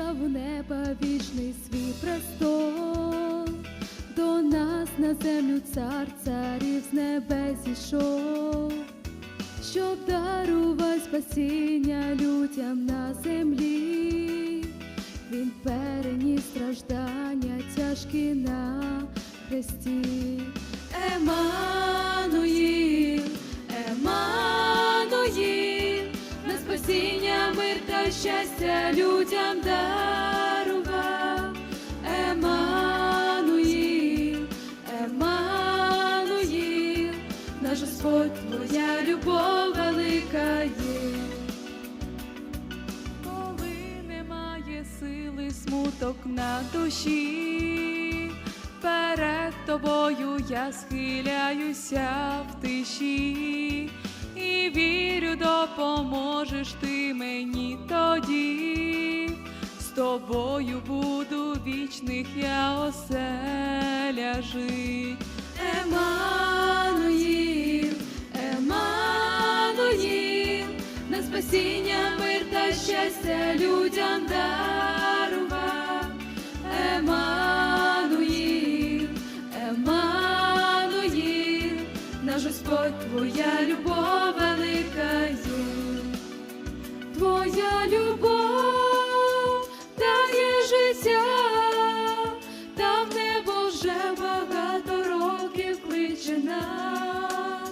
залишив славу неба вічний свій престол, до нас на землю цар царів з небес зійшов, щоб дарувати спасіння людям на землі. Він переніс страждання тяжкі на хресті. Еммануїл, Еммануїл, на спасіння, щастя людям дарував. Еммануїл, Еммануїл, наш Господь, твоя любов велика є. Коли немає сили, смуток на душі, перед тобою я схиляюся в тиші, допоможеш ти мені тоді. З тобою буду вічних я оселя жить. Еммануїл, Еммануїл, на спасіння, мир та щастя людям дарував. Еммануїл, Еммануїл, наш Господь, твоя любов життя, та в небо вже багато років кличе нас.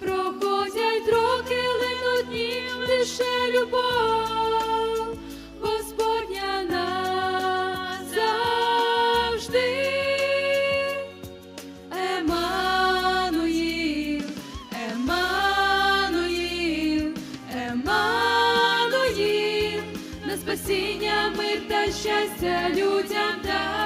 Проходять роки, линуть дні, лише любов, Господня назавжди. Еммануїл, Еммануїл, Еммануїл, на спасіння, та щастя людям дарував.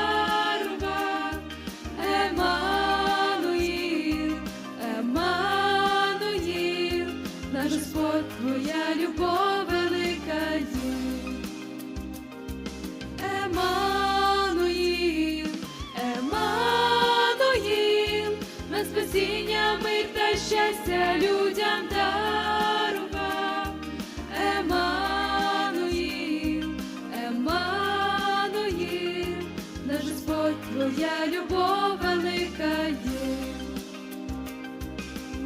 твоя любов велика є,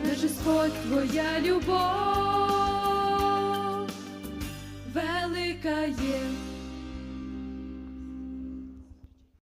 наш Господь твоя любов велика є.